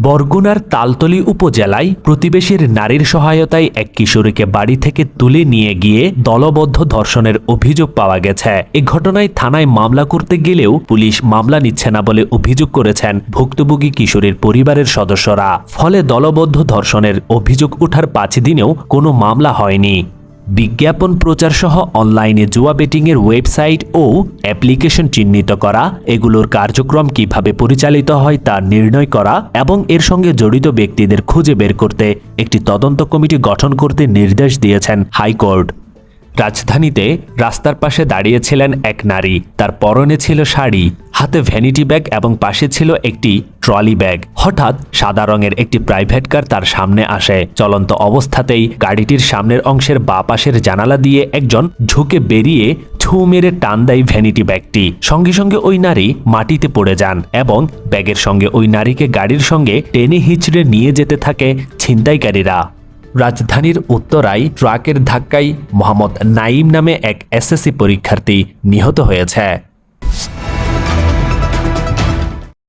বরগুনার তালতলী উপজেলায় প্রতিবেশীর নারীর সহায়তায় এক কিশোরীকে বাড়ি থেকে তুলে নিয়ে গিয়ে দলবদ্ধ ধর্ষণের অভিযোগ পাওয়া গেছে। এ ঘটনায় থানায় মামলা করতে গেলেও পুলিশ মামলা নিচ্ছে না বলে অভিযোগ করেছেন ভুক্তভোগী কিশোরীর পরিবারের সদস্যরা। ফলে দলবদ্ধ ধর্ষণের অভিযোগ ওঠার পাঁচ দিনেও কোনো মামলা হয়নি। বিজ্ঞাপন প্রচার সহ অনলাইনে জুয়া বেটিংয়ের ওয়েবসাইট ও অ্যাপ্লিকেশন চিহ্নিত করা, এগুলোর কার্যক্রম কীভাবে পরিচালিত হয় তা নির্ণয় করা এবং এর সঙ্গে জড়িত ব্যক্তিদের খুঁজে বের করতে একটি তদন্ত কমিটি গঠন করতে নির্দেশ দিয়েছেন হাইকোর্ট। রাজধানীতে রাস্তার পাশে দাঁড়িয়েছিলেন এক নারী। তার পরনে ছিল শাড়ি, হাতে ভ্যানিটি ব্যাগ এবং পাশে ছিল একটি ট্রলি ব্যাগ হঠাৎ সাদা রঙের একটি প্রাইভেট কার তার সামনে আসে। চলন্ত অবস্থাতেই গাড়িটির সামনের অংশের বা পাশের জানালা দিয়ে একজন ঝুঁকে বেরিয়ে ছু মেরে টান দেয় ভ্যানিটি ব্যাগটি সঙ্গে সঙ্গে ওই নারী মাটিতে পড়ে যান এবং ব্যাগের সঙ্গে ওই নারীকে গাড়ির সঙ্গে টেনে হিচড়ে নিয়ে যেতে থাকে ছিনতাইকারীরা। রাজধানীর উত্তরায় ট্রাকের ধাক্কায় মোহাম্মদ নাইম নামে এক এসএসসি পরীক্ষার্থী নিহত হয়েছে।